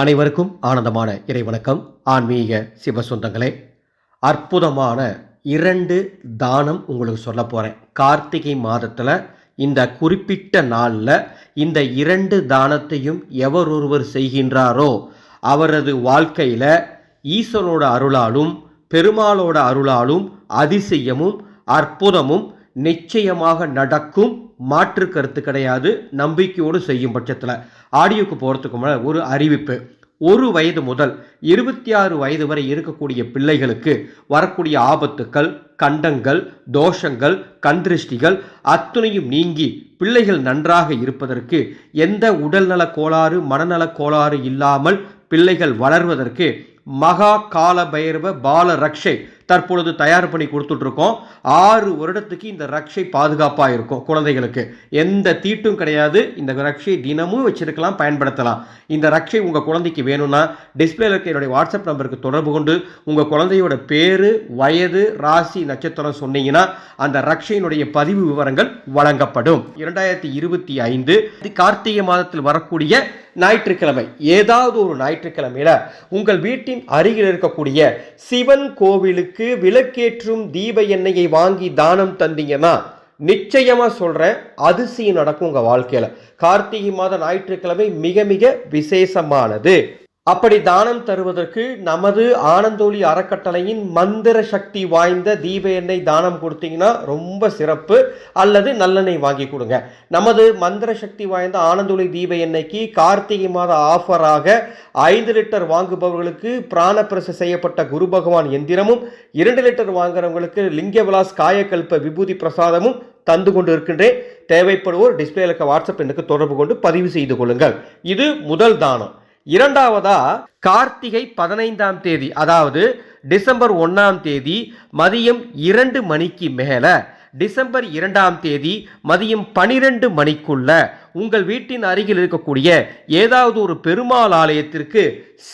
அனைவருக்கும் ஆனந்தமான இறைவணக்கம். ஆன்மீக சிவ சொந்தங்களே அற்புதமான இரண்டு தானம் உங்களுக்கு சொல்ல போகிறேன் கார்த்திகை மாதத்தில் இந்த குறிப்பிட்ட நாளில் இந்த இரண்டு தானத்தையும் எவர் ஒருவர் செய்கின்றாரோ அவரது வாழ்க்கையில் ஈஸ்வரோட அருளாலும் பெருமாளோட அருளாலும் அதிசயமும் அற்புதமும் நிச்சயமாக நடக்கும். மாற்று கருத்து கிடையாது. நம்பிக்கையோடு செய்யும் பட்சத்தில். ஆடியோக்கு போகிறதுக்கு முன்னாடி ஒரு அறிவிப்பு. ஒரு வயது முதல் இருபத்தி ஆறு வயது வரை இருக்கக்கூடிய பிள்ளைகளுக்கு வரக்கூடிய ஆபத்துக்கள் கண்டங்கள் தோஷங்கள் கண்திருஷ்டிகள் அத்துணையும் நீங்கி பிள்ளைகள் நன்றாக இருப்பதற்கு எந்த உடல்நல கோளாறு மனநல கோளாறு இல்லாமல் பிள்ளைகள் வளர்வதற்கு மகா கால பைரவ பால ரக்ஷை தற்பொழுது தயார் பண்ணி கொடுத்துட்ருக்கோம். ஆறு வருடத்துக்கு இந்த ரக்ஷை பாதுகாப்பாக இருக்கும் குழந்தைகளுக்கு. எந்த தீட்டும் கிடையாது. இந்த ரக்ஷை தினமும் வச்சிருக்கலாம் பயன்படுத்தலாம். இந்த ரக்ஷை உங்கள் குழந்தைக்கு வேணும்னா டிஸ்பிளேல இருக்க என்னுடைய வாட்ஸ்அப் நம்பருக்கு தொடர்பு கொண்டு உங்கள் குழந்தையோட பேர் வயது ராசி நட்சத்திரம் சொன்னீங்கன்னா அந்த ரக்ஷையினுடைய பதிவு விவரங்கள் வழங்கப்படும். இரண்டாயிரத்தி இருபத்தி ஐந்து கார்த்திகை மாதத்தில் வரக்கூடிய ஞாயிற்றுக்கிழமை. ஏதாவது ஒரு ஞாயிற்றுக்கிழமையில் உங்கள் வீட்டின் அருகில் இருக்கக்கூடிய சிவன் கோவிலுக்கு விளக்கேற்றும் தீப எண்ணெயை வாங்கி தானம் தந்தீங்கன்னா நிச்சயமாக சொல்கிறேன் அதிசயம் நடக்கும் உங்கள் வாழ்க்கையில். கார்த்திகை மாத ஞாயிற்றுக்கிழமை மிக மிக விசேஷமானது. அப்படி தானம் தருவதற்கு நமது ஆனந்தோழி அறக்கட்டளையின் மந்திர சக்தி வாய்ந்த தீப எண்ணெய் தானம் கொடுத்தீங்கன்னா ரொம்ப சிறப்பு. அல்லது நல்லெண்ணெய் வாங்கி கொடுங்க. நமது மந்திர சக்தி வாய்ந்த ஆனந்தோழி தீப எண்ணெய்க்கு கார்த்திகை மாத ஆஃபராக ஐந்து லிட்டர் வாங்குபவர்களுக்கு பிராணப்பிரச செய்யப்பட்ட குரு பகவான் எந்திரமும் இரண்டு லிட்டர் வாங்குறவங்களுக்கு லிங்க விலாஸ் காயக்கல்ப விபூதி பிரசாதமும் தந்து கொண்டு இருக்கின்றேன். தேவைப்படுவோர் டிஸ்பிளேல இருக்க வாட்ஸ்அப் எண்ணுக்கு தொடர்பு கொண்டு பதிவு செய்து கொள்ளுங்கள். இது முதல் தானம். இரண்டாவதா கார்த்திகை பதினைந்தாம் தேதி அதாவது டிசம்பர் ஒன்றாம் தேதி மதியம் இரண்டு மணிக்கு மேலே. டிசம்பர் இரண்டாம் தேதி மதியம் பனிரெண்டு மணிக்குள்ள உங்கள் வீட்டின் அருகில் இருக்கக்கூடிய ஏதாவது ஒரு பெருமாள் ஆலயத்திற்கு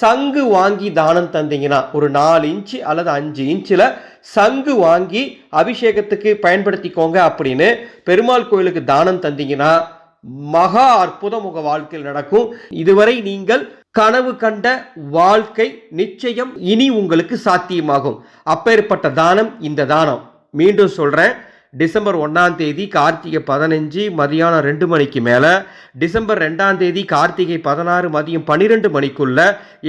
சங்கு வாங்கி தானம் தந்தீங்கன்னா ஒரு நாலு இன்ச்சு அல்லது அஞ்சு இன்ச்சில் சங்கு வாங்கி அபிஷேகத்துக்கு பயன்படுத்திக்கோங்க அப்படின்னு பெருமாள் கோயிலுக்கு தானம் தந்தீங்கன்னா மகா அற்புதம் உங்க வாழ்க்கையில் நடக்கும். இதுவரை நீங்கள் கனவு கண்ட வாழ்க்கை நிச்சயம் இனி உங்களுக்கு சாத்தியமாகும். அப்பேற்பட்ட தானம் இந்த தானம். மீண்டும் சொல்கிறேன் டிசம்பர் ஒன்றாம் தேதி கார்த்திகை பதினஞ்சு மதியானம் ரெண்டு மணிக்கு மேலே டிசம்பர் ரெண்டாம் தேதி கார்த்திகை பதினாறு மதியம் பன்னிரெண்டு மணிக்குள்ள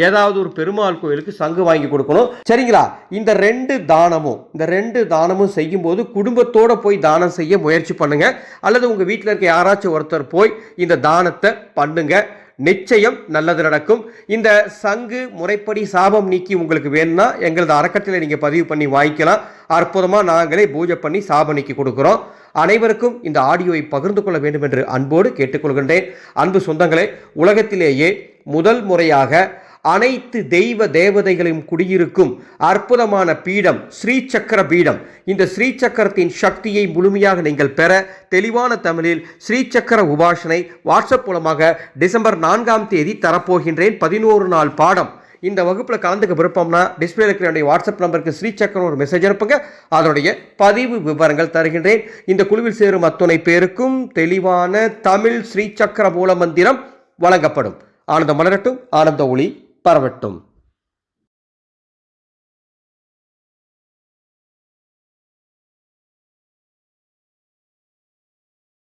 ஏதாவது ஒரு பெருமாள் கோயிலுக்கு சங்கு வாங்கி கொடுக்கணும். சரிங்களா? இந்த ரெண்டு தானமும் இந்த ரெண்டு தானமும் செய்யும்போது குடும்பத்தோடு போய் தானம் செய்ய முயற்சி பண்ணுங்கள் அல்லது உங்கள் வீட்டில் இருக்க யாராச்சும் ஒருத்தர் போய் இந்த தானத்தை பண்ணுங்கள் நிச்சயம் நல்லது நடக்கும். இந்த சங்கு முறைப்படி சாபம் நீக்கி உங்களுக்கு வேணும்னா எங்களது அறக்கட்டளை நீங்கள் பதிவு பண்ணி வாங்கிக்கலாம். அற்புதமாக நாங்களே பூஜை பண்ணி சாபம் நீக்கி கொடுக்குறோம். அனைவருக்கும் இந்த ஆடியோவை பகிர்ந்து கொள்ள வேண்டும் என்று அன்போடு கேட்டுக்கொள்கின்றேன். அன்பு சொந்தங்களே உலகத்திலேயே முதல் முறையாக அனைத்து தெய்வ தேவதைகளையும் குடியிருக்கும் அற்புதமான பீடம் ஸ்ரீ சக்கர பீடம். இந்த ஸ்ரீ சக்கரத்தின் சக்தியை முழுமையாக நீங்கள் பெற தெளிவான தமிழில் ஸ்ரீ சக்கர உபாசனை வாட்ஸ்அப் மூலமாக டிசம்பர் நான்காம் தேதி தரப்போகின்றேன். பதினோரு நாள் பாடம். இந்த வகுப்பில் கலந்துக்க விருப்பம்னா டிஸ்பிளே இருக்கிற என்னுடைய வாட்ஸ்அப் நம்பருக்கு ஸ்ரீ சக்கரம் ஒரு மெசேஜ் அனுப்புங்க. அதனுடைய பதிவு விவரங்கள் தருகின்றேன். இந்த குழுவில் சேரும் அத்துணை பேருக்கும் தெளிவான தமிழ் ஸ்ரீ சக்கர மூல மந்திரம் வழங்கப்படும். ஆனந்த மலரட்டும் ஆனந்த ஒளி. பரவட்டும்.